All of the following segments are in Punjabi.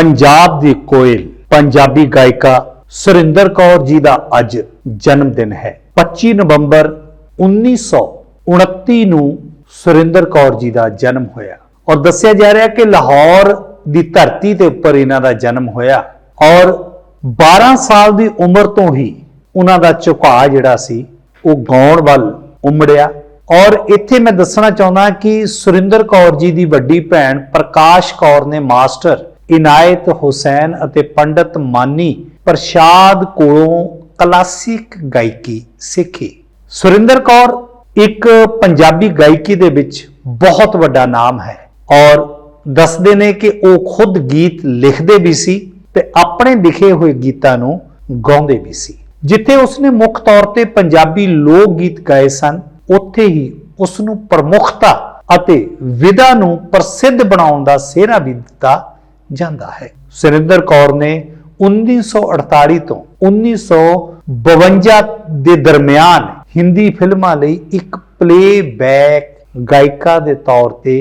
ਪੰਜਾਬ ਦੀ ਕੋਇਲ, ਪੰਜਾਬੀ ਗਾਇਕਾ ਸੁਰਿੰਦਰ ਕੌਰ ਜੀ ਦਾ ਅੱਜ ਜਨਮ ਦਿਨ ਹੈ। 25 ਨਵੰਬਰ 1929 ਨੂੰ ਸੁਰਿੰਦਰ ਕੌਰ ਜੀ ਦਾ ਜਨਮ ਹੋਇਆ। ਔਰ ਦੱਸਿਆ ਜਾ ਰਿਹਾ ਕਿ ਲਾਹੌਰ ਦੀ ਧਰਤੀ ਦੇ ਉੱਪਰ ਇਹਨਾਂ ਦਾ ਜਨਮ ਹੋਇਆ। ਔਰ 12 ਸਾਲ ਦੀ ਉਮਰ ਤੋਂ ਹੀ ਉਹਨਾਂ ਦਾ ਝੁਕਾਅ ਜਿਹੜਾ ਸੀ, ਉਹ ਗਾਉਣ ਵੱਲ ਉਮੜਿਆ। ਔਰ ਇੱਥੇ ਮੈਂ ਦੱਸਣਾ ਚਾਹੁੰਦਾ ਕਿ ਸੁਰਿੰਦਰ ਕੌਰ ਜੀ ਦੀ ਵੱਡੀ ਭੈਣ ਪ੍ਰਕਾਸ਼ ਕੌਰ ਨੇ ਮਾਸਟਰ ਇਨਾਇਤ ਹੁਸੈਨ ਅਤੇ ਪੰਡਤ ਮਾਨੀ ਪ੍ਰਸ਼ਾਦ ਕੋਲੋਂ ਕਲਾਸਿਕ ਗਾਇਕੀ ਸਿੱਖੀ। ਸੁਰਿੰਦਰ ਕੌਰ ਇੱਕ ਪੰਜਾਬੀ ਗਾਇਕੀ ਦੇ ਵਿੱਚ ਬਹੁਤ ਵੱਡਾ ਨਾਮ ਹੈ ਔਰ ਦੱਸਦੇ ਨੇ ਕਿ ਉਹ ਖੁਦ ਗੀਤ ਲਿਖਦੇ ਵੀ ਸੀ ਤੇ ਆਪਣੇ ਲਿਖੇ ਹੋਏ ਗੀਤਾਂ ਨੂੰ ਗਾਉਂਦੇ ਵੀ ਸੀ। ਜਿੱਥੇ ਉਸਨੇ ਮੁੱਖ ਤੌਰ ਤੇ ਪੰਜਾਬੀ ਲੋਕ ਗੀਤ ਗਾਏ ਸਨ, ਉੱਥੇ ਹੀ ਉਸ ਨੂੰ ਪ੍ਰਮੁੱਖਤਾ ਅਤੇ ਵਿਧਾ ਨੂੰ ਪ੍ਰਸਿੱਧ ਬਣਾਉਣ ਦਾ ਸਿਹਰਾ ਵੀ ਦਿੱਤਾ ਜਾਂਦਾ ਹੈ। ਸੁਰਿੰਦਰ ਕੌਰ ਨੇ 1948 ਤੋਂ 1952 ਦੇ ਦਰਮਿਆਨ ਹਿੰਦੀ ਫਿਲਮਾਂ ਲਈ ਇੱਕ ਪਲੇਬੈਕ ਗਾਇਕਾ ਦੇ ਤੌਰ ਤੇ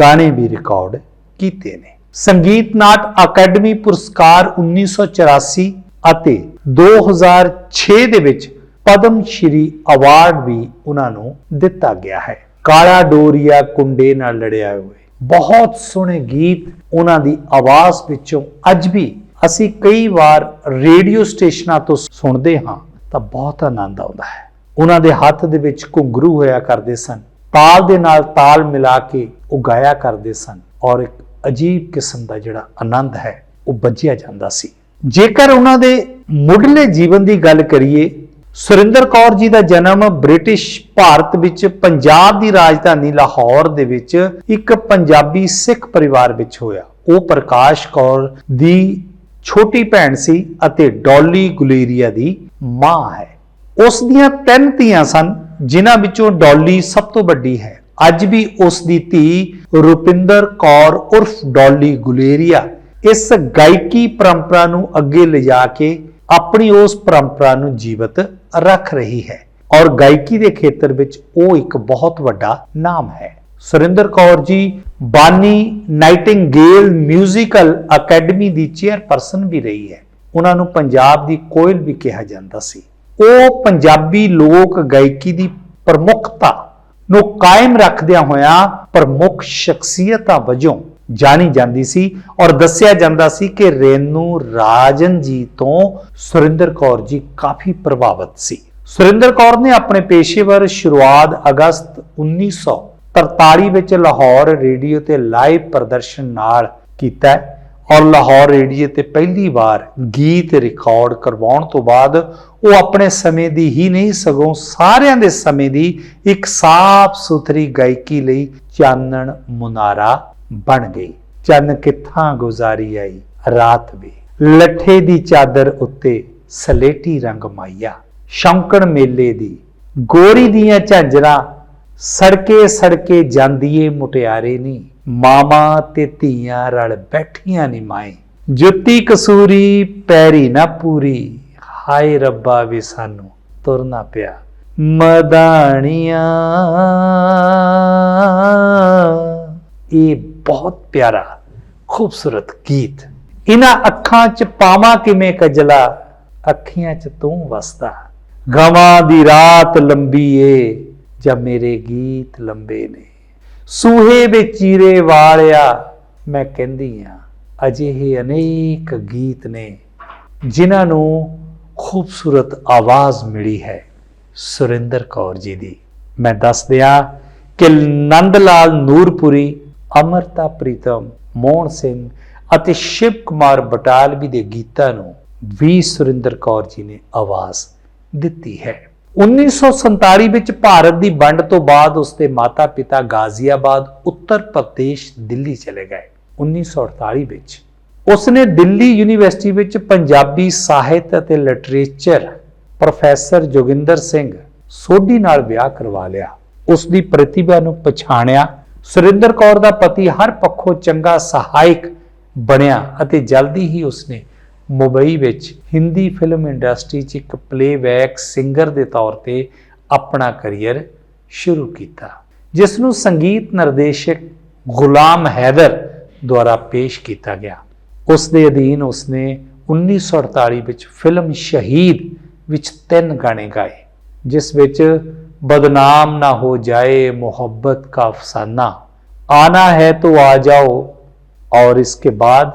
ਗਾਣੇ ਵੀ ਰਿਕਾਰਡ ਕੀਤੇ ਨੇ। ਸੰਗੀਤ ਨਾਟ ਅਕੈਡਮੀ ਪੁਰਸਕਾਰ 1984 ਅਤੇ 2006 ਦੇ ਵਿੱਚ ਪਦਮ ਸ਼੍ਰੀ ਅਵਾਰਡ ਵੀ ਉਹਨਾਂ ਨੂੰ ਦਿੱਤਾ ਗਿਆ ਹੈ। ਕਾਲਾ ਡੋਰੀਆ ਕੁੰਡੇ ਨਾਲ ਲੜਿਆ ਹੋਏ ਬਹੁਤ ਸੋਹਣੇ ਗੀਤ ਉਹਨਾਂ ਦੀ ਆਵਾਜ਼ ਵਿੱਚੋਂ ਅੱਜ ਵੀ ਅਸੀਂ ਕਈ ਵਾਰ ਰੇਡੀਓ ਸਟੇਸ਼ਨਾਂ ਤੋਂ ਸੁਣਦੇ ਹਾਂ, ਤਾਂ ਬਹੁਤ ਆਨੰਦ ਆਉਂਦਾ ਹੈ। ਉਹਨਾਂ ਦੇ ਹੱਥ ਦੇ ਵਿੱਚ ਘੁੰਗਰੂ ਹੋਇਆ ਕਰਦੇ ਸਨ, ਤਾਲ ਦੇ ਨਾਲ ਤਾਲ ਮਿਲਾ ਕੇ ਉਹ ਗਾਇਆ ਕਰਦੇ ਸਨ ਔਰ ਇੱਕ ਅਜੀਬ ਕਿਸਮ ਦਾ ਜਿਹੜਾ ਆਨੰਦ ਹੈ, ਉਹ ਬੱਝਿਆ ਜਾਂਦਾ ਸੀ। ਜੇਕਰ ਉਹਨਾਂ ਦੇ ਮੁੱਢਲੇ ਜੀਵਨ ਦੀ ਗੱਲ ਕਰੀਏ ਸੁਰਿੰਦਰ ਕੌਰ ਜੀ ਦਾ ਜਨਮ ਬ੍ਰਿਟਿਸ਼ ਭਾਰਤ ਵਿੱਚ ਪੰਜਾਬ ਦੀ ਰਾਜਧਾਨੀ ਲਾਹੌਰ ਦੇ ਵਿੱਚ ਇੱਕ ਪੰਜਾਬੀ ਸਿੱਖ ਪਰਿਵਾਰ ਵਿੱਚ ਹੋਇਆ। ਉਹ ਪ੍ਰਕਾਸ਼ ਕੌਰ ਦੀ ਛੋਟੀ ਭੈਣ ਸੀ ਅਤੇ ਡੌਲੀ ਗੁਲੇਰੀਆ ਦੀ ਮਾਂ ਹੈ। ਉਸ ਦੀਆਂ ਤਿੰਨ ਧੀਆਂ ਸਨ, ਜਿਨ੍ਹਾਂ ਵਿੱਚੋਂ ਡੌਲੀ ਸਭ ਤੋਂ ਵੱਡੀ ਹੈ। ਅੱਜ ਵੀ ਉਸ ਦੀ ਧੀ ਰੁਪਿੰਦਰ ਕੌਰ ਉਰਫ ਡੌਲੀ ਗੁਲੇਰੀਆ ਇਸ ਗਾਇਕੀ ਪਰੰਪਰਾ ਨੂੰ ਅੱਗੇ ਲਿਜਾ ਕੇ ਆਪਣੀ ਉਸ ਪਰੰਪਰਾ ਨੂੰ ਜੀਵਤ ਰੱਖ ਰਹੀ ਹੈ। ਔਰ ਗਾਇਕੀ ਦੇ ਖੇਤਰ ਵਿੱਚ ਉਹ ਇੱਕ ਬਹੁਤ ਵੱਡਾ ਨਾਮ ਹੈ। ਸੁਰਿੰਦਰ ਕੌਰ ਜੀ, ਬਾਨੀ ਨਾਈਟਿੰਗੇਲ ਮਿਊਜ਼ੀਕਲ ਅਕੈਡਮੀ ਦੀ ਚੇਅਰਪਰਸਨ ਵੀ ਰਹੀ ਹੈ। ਉਹਨਾਂ ਨੂੰ ਪੰਜਾਬ ਦੀ ਕੋਇਲ ਵੀ ਕਿਹਾ ਜਾਂਦਾ ਸੀ। ਉਹ ਪੰਜਾਬੀ ਲੋਕ ਗਾਇਕੀ ਦੀ ਪ੍ਰਮੁੱਖਤਾ ਨੂੰ ਕਾਇਮ ਰੱਖਦਿਆਂ ਹੋਇਆਂ ਪ੍ਰਮੁੱਖ ਸ਼ਖਸੀਅਤਾਂ ਵਜੋਂ ਜਾਣੀ ਜਾਂਦੀ ਸੀ ਔਰ ਦੱਸਿਆ ਜਾਂਦਾ ਸੀ ਕਿ ਰੇਨੂ ਰਾਜਨ ਜੀ ਤੋਂ ਸੁਰਿੰਦਰ ਕੌਰ ਜੀ ਕਾਫੀ ਪ੍ਰਭਾਵਿਤ ਸੀ। ਸੁਰਿੰਦਰ ਕੌਰ ਨੇ ਆਪਣੇ ਪੇਸ਼ੇਵਰ ਸ਼ੁਰੂਆਤ ਅਗਸਤ 1943 ਵਿੱਚ ਲਾਹੌਰ ਰੇਡੀਓ ਤੇ ਲਾਈਵ ਪ੍ਰਦਰਸ਼ਨ ਨਾਲ ਕੀਤਾ ਔਰ ਲਾਹੌਰ ਰੇਡੀਓ ਤੇ ਪਹਿਲੀ ਵਾਰ ਗੀਤ ਰਿਕਾਰਡ ਕਰਵਾਉਣ ਤੋਂ ਬਾਅਦ ਉਹ ਆਪਣੇ ਸਮੇਂ ਦੀ ਹੀ ਨਹੀਂ, ਸਗੋਂ ਸਾਰਿਆਂ ਦੇ ਸਮੇਂ ਦੀ ਇੱਕ ਸਾਫ਼ ਸੁਥਰੀ ਗਾਇਕੀ ਲਈ ਚਾਨਣ ਮੁਨਾਰਾ ਬਣ ਗਈ। ਚੰਨ ਕਿੱਥਾਂ ਗੁਜ਼ਾਰੀ ਆਈ? ਰਾਤ ਵੀ। ਲੱਠੇ ਦੀ ਚਾਦਰ ਉੱਤੇ ਸਲੇਟੀ ਰੰਗ ਮਾਇਆ। ਸ਼ੌਂਕਣ ਮੇਲੇ ਦੀ। ਗੋਰੀ ਦੀਆਂ ਝਾਂਜਰਾਂ ਸੜਕੇ ਸੜਕੇ ਜਾਂਦੀਏ ਮੁਟਿਆਰੇ ਨੀ। ਮਾਮਾ ਤੇ ਧੀਆਂ ਰਲ ਬੈਠੀਆਂ ਨੀ ਮਾਏ। ਜੁੱਤੀ ਕਸੂਰੀ ਪੈਰੀ ਨਾ ਪੂਰੀ। ਹਾਏ ਰੱਬਾ ਵੀ ਸਾਨੂੰ ਤੁਰਨਾ ਪਿਆ। ਮਦਾਣੀਆਂ ਇਹ ਬਹੁਤ ਪਿਆਰਾ, ਖੂਬਸੂਰਤ ਗੀਤ। ਇਹਨਾਂ ਅੱਖਾਂ 'ਚ ਪਾਵਾਂ ਕਿਵੇਂ ਕਜਲਾ, ਅੱਖੀਆਂ 'ਚ ਤੂੰ ਵਸਦਾ। ਗਵਾਂ ਦੀ ਰਾਤ ਲੰਬੀ ਏ, ਜਾਂ ਮੇਰੇ ਗੀਤ ਲੰਬੇ ਨੇ। ਸੂਹੇ ਵਿੱਚ ਚੀਰੇ ਵਾਲਿਆ, ਮੈਂ ਕਹਿੰਦੀ ਆ, ਅਜਿਹੇ ਅਨੇਕ ਗੀਤ ਨੇ, ਜਿਨ੍ਹਾਂ ਨੂੰ ਖੂਬਸੂਰਤ ਆਵਾਜ਼ ਮਿਲੀ ਹੈ। ਸੁਰਿੰਦਰ ਕੌਰ ਜੀ ਦੀ। ਮੈਂ ਦੱਸ ਦਿਆਂ ਕਿ ਨੰਦ ਲਾਲ ਨੂਰਪੁਰੀ ਅਮਰਤਾ, ਪ੍ਰੀਤਮ, ਮੋਹਨ ਸਿੰਘ ਅਤੇ ਸ਼ਿਵ ਕੁਮਾਰ ਬਟਾਲਵੀ ਦੇ ਗੀਤਾਂ ਨੂੰ ਵੀ ਸੁਰਿੰਦਰ ਕੌਰ ਜੀ ਨੇ ਆਵਾਜ਼ ਦਿੱਤੀ ਹੈ। 1947 ਵਿੱਚ ਭਾਰਤ ਦੀ ਵੰਡ ਤੋਂ ਬਾਅਦ ਉਸਦੇ ਮਾਤਾ-ਪਿਤਾ ਗਾਜ਼ੀਆਬਾਦ, ਉੱਤਰ ਪ੍ਰਦੇਸ਼, ਦਿੱਲੀ ਚਲੇ ਗਏ। 1948 ਵਿੱਚ ਉਸਨੇ ਦਿੱਲੀ ਯੂਨੀਵਰਸਿਟੀ ਵਿੱਚ ਪੰਜਾਬੀ ਸਾਹਿਤ ਅਤੇ ਲਿਟਰੇਚਰ ਪ੍ਰੋਫੈਸਰ ਜੋਗਿੰਦਰ ਸਿੰਘ ਸੋਢੀ ਨਾਲ ਵਿਆਹ ਕਰਵਾ ਲਿਆ। ਉਸ ਦੀ ਪ੍ਰਤਿਭਾ ਨੂੰ ਪਛਾਣਿਆ ਸੁਰਿੰਦਰ ਕੌਰ ਦਾ ਪਤੀ ਹਰ ਪੱਖੋਂ ਚੰਗਾ ਸਹਾਇਕ ਬਣਿਆ ਅਤੇ ਜਲਦੀ ਹੀ ਉਸਨੇ ਮੁੰਬਈ ਵਿੱਚ ਹਿੰਦੀ ਫਿਲਮ ਇੰਡਸਟਰੀ 'ਚ ਇੱਕ ਪਲੇਬੈਕ ਸਿੰਗਰ ਦੇ ਤੌਰ ਤੇ ਆਪਣਾ ਕੈਰੀਅਰ ਸ਼ੁਰੂ ਕੀਤਾ, ਜਿਸ ਨੂੰ ਸੰਗੀਤ ਨਿਰਦੇਸ਼ਕ ਗੁਲਾਮ ਹੈਦਰ ਦੁਆਰਾ ਪੇਸ਼ ਕੀਤਾ ਗਿਆ। ਉਸ ਦੇ ਅਧੀਨ ਉਸਨੇ 1948 ਵਿੱਚ ਫਿਲਮ ਸ਼ਹੀਦ ਵਿੱਚ ਤਿੰਨ ਗਾਣੇ ਗਾਏ, ਜਿਸ ਵਿੱਚ ਬਦਨਾਮ ਨਾ ਹੋ ਜਾਏ ਮੁਹੱਬਤ का अफसाना आना है तो आ जाओ और इसके बाद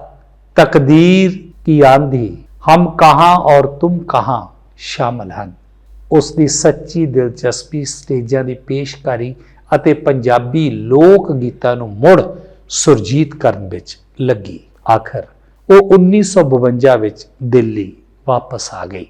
तकदीर की आंधी हम कहां और तुम कहां ਸ਼ਾਮਲ ਹਨ ਉਸ ਦੀ ਸੱਚੀ ਦਿਲਚਸਪੀ ਸਟੇਜਾਂ ਦੀ ਪੇਸ਼ਕਾਰੀ ਅਤੇ ਪੰਜਾਬੀ ਲੋਕ ਗੀਤਾਂ ਨੂੰ ਮੁੜ ਸੁਰਜੀਤ ਕਰਨ ਵਿੱਚ ਲੱਗੀ ਆਖਰ ਉਹ 1952 ਵਿੱਚ ਦਿੱਲੀ ਵਾਪਸ ਆ ਗਈ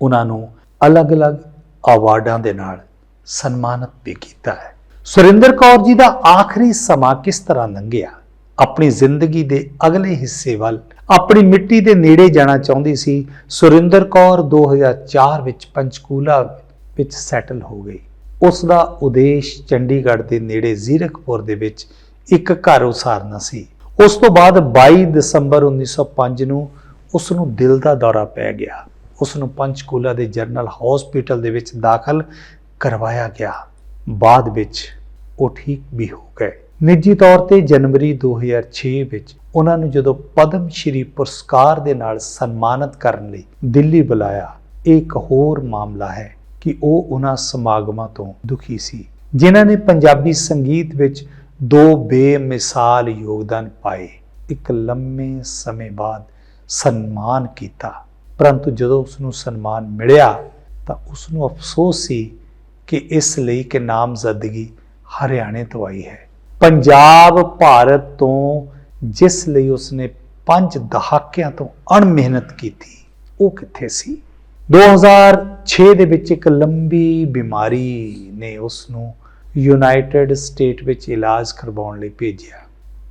ਉਹਨਾਂ ਨੂੰ ਅਲੱਗ-ਅਲੱਗ ਅਵਾਰਡਾਂ ਦੇ ਨਾਲ ਸਨਮਾਨਿਤ ਵੀ ਕੀਤਾ ਹੈ। ਸੁਰਿੰਦਰ ਕੌਰ ਜੀ ਦਾ ਆਖਰੀ ਸਮਾਂ ਕਿਸ ਤਰ੍ਹਾਂ ਲੰਘਿਆ? ਆਪਣੀ ਜ਼ਿੰਦਗੀ ਦੇ ਅਗਲੇ ਹਿੱਸੇ ਵੱਲ, ਆਪਣੀ ਮਿੱਟੀ ਦੇ ਨੇੜੇ ਜਾਣਾ ਚਾਹੁੰਦੀ ਸੀ, ਸੁਰਿੰਦਰ ਕੌਰ 2004 ਵਿੱਚ ਪੰਚਕੂਲਾ ਵਿੱਚ ਸੈਟਲ ਹੋ ਗਈ। ਉਸ ਦਾ ਉਦੇਸ਼ ਚੰਡੀਗੜ੍ਹ ਦੇ ਨੇੜੇ ਜ਼ੀਰਕਪੁਰ ਦੇ ਵਿੱਚ ਇੱਕ ਘਰ ਉਸਾਰਨਾ ਸੀ। ਉਸ ਤੋਂ ਬਾਅਦ 22 ਦਸੰਬਰ 1905 ਨੂੰ ਉਸ ਨੂੰ ਦਿਲ ਦਾ ਦੌਰਾ ਪੈ ਗਿਆ। ਉਸ ਨੂੰ ਪੰਚਕੂਲਾ ਦੇ ਜਨਰਲ ਹਸਪੀਟਲ ਦੇ ਵਿੱਚ ਦਾਖਲ ਕਰਵਾਇਆ ਗਿਆ। ਬਾਅਦ ਵਿੱਚ ਉਹ ਠੀਕ ਵੀ ਹੋ ਗਏ। ਨਿੱਜੀ ਤੌਰ ਤੇ ਜਨਵਰੀ 2006 ਵਿੱਚ ਉਹਨਾਂ ਨੂੰ ਜਦੋਂ ਪਦਮ ਸ਼੍ਰੀ ਪੁਰਸਕਾਰ ਦੇ ਨਾਲ ਸਨਮਾਨਿਤ ਕਰਨ ਲਈ ਦਿੱਲੀ ਬੁਲਾਇਆ, ਇਹ ਇੱਕ ਹੋਰ ਮਾਮਲਾ ਹੈ ਕਿ ਉਹ ਉਹਨਾਂ ਸਮਾਗਮਾਂ ਤੋਂ ਦੁਖੀ ਸੀ, ਜਿਨ੍ਹਾਂ ਨੇ ਪੰਜਾਬੀ ਸੰਗੀਤ ਵਿੱਚ ਦੋ ਬੇਮਿਸਾਲ ਯੋਗਦਾਨ ਪਾਏ। ਇੱਕ ਲੰਮੇ ਸਮੇਂ ਬਾਅਦ ਸਨਮਾਨ ਕੀਤਾ, ਪਰੰਤੂ ਜਦੋਂ ਉਸ ਨੂੰ ਸਨਮਾਨ ਮਿਲਿਆ ਤਾਂ ਉਸ ਨੂੰ ਅਫਸੋਸ ਸੀ ਕਿ ਇਸ ਲਈ ਕਿ ਨਾਮਜ਼ਦਗੀ ਹਰਿਆਣੇ ਤੋਂ ਆਈ ਹੈ। ਪੰਜਾਬ, ਭਾਰਤ ਤੋਂ ਜਿਸ ਲਈ ਉਸਨੇ ਪੰਜ ਦਹਾਕਿਆਂ ਤੋਂ ਅਣਮਿਹਨਤ ਕੀਤੀ, ਉਹ ਕਿੱਥੇ ਸੀ? 2006 ਦੇ ਵਿੱਚ ਇੱਕ ਲੰਬੀ ਬਿਮਾਰੀ ਨੇ ਉਸ ਨੂੰ ਯੂਨਾਈਟਿਡ ਸਟੇਟ ਵਿੱਚ ਇਲਾਜ ਕਰਵਾਉਣ ਲਈ ਭੇਜਿਆ।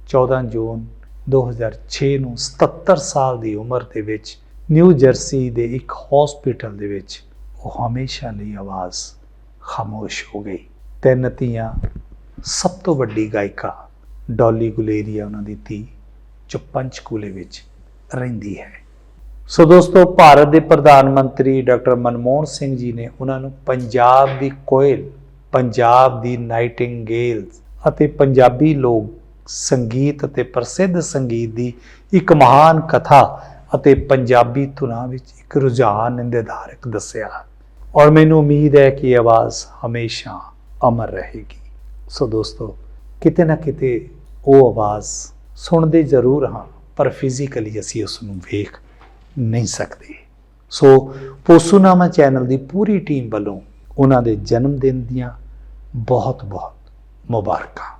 14 ਜੂਨ 2006 ਨੂੰ 77 ਸਾਲ ਦੀ ਉਮਰ ਦੇ ਵਿੱਚ ਨਿਊ ਜਰਸੀ ਦੇ ਇੱਕ ਹਸਪੀਟਲ ਦੇ ਵਿੱਚ ਉਹ ਹਮੇਸ਼ਾ ਲਈ ਆਵਾਜ਼ ਖਾਮੋਸ਼ ਹੋ ਗਈ। ਤਿੰਨ ਧੀਆਂ, ਸਭ ਤੋਂ ਵੱਡੀ ਗਾਇਕਾ, ਡੌਲੀ ਗੁਲੇਰੀਆ ਉਹਨਾਂ ਦੀ ਧੀ, ਜੋ ਪੰਚਕੂਲੇ ਵਿੱਚ ਰਹਿੰਦੀ ਹੈ। ਸੋ ਦੋਸਤੋ, ਭਾਰਤ ਦੇ ਪ੍ਰਧਾਨ ਮੰਤਰੀ ਡਾਕਟਰ ਮਨਮੋਹਨ ਸਿੰਘ ਜੀ ਨੇ ਉਹਨਾਂ ਨੂੰ ਪੰਜਾਬ ਦੀ ਕੋਇਲ, ਪੰਜਾਬ ਦੀ ਨਾਈਟਿੰਗੇਲ ਅਤੇ ਪੰਜਾਬੀ ਲੋਕ ਸੰਗੀਤ ਅਤੇ ਪ੍ਰਸਿੱਧ ਸੰਗੀਤ ਦੀ ਇੱਕ ਮਹਾਨ ਕਥਾ ਅਤੇ ਪੰਜਾਬੀ ਧੁਨਾਂ ਵਿੱਚ ਇੱਕ ਰੁਝਾਨ ਨਿਰਧਾਰਕ ਦੱਸਿਆ। ਔਰ ਮੈਨੂੰ ਉਮੀਦ ਹੈ ਕਿ ਇਹ ਆਵਾਜ਼ ਹਮੇਸ਼ਾ ਅਮਰ ਰਹੇਗੀ। ਸੋ ਦੋਸਤੋ, ਕਿਤੇ ਨਾ ਕਿਤੇ ਉਹ ਆਵਾਜ਼ ਸੁਣਦੇ ਜ਼ਰੂਰ ਹਾਂ, ਪਰ ਫਿਜ਼ੀਕਲੀ ਅਸੀਂ ਉਸ ਨੂੰ ਵੇਖ ਨਹੀਂ ਸਕਦੇ। ਸੋ ਪੋਸੂਨਾਮਾ ਚੈਨਲ ਦੀ ਪੂਰੀ ਟੀਮ ਵੱਲੋਂ ਉਹਨਾਂ ਦੇ ਜਨਮ ਦਿਨ ਦੀਆਂ ਬਹੁਤ ਬਹੁਤ ਮੁਬਾਰਕਾਂ।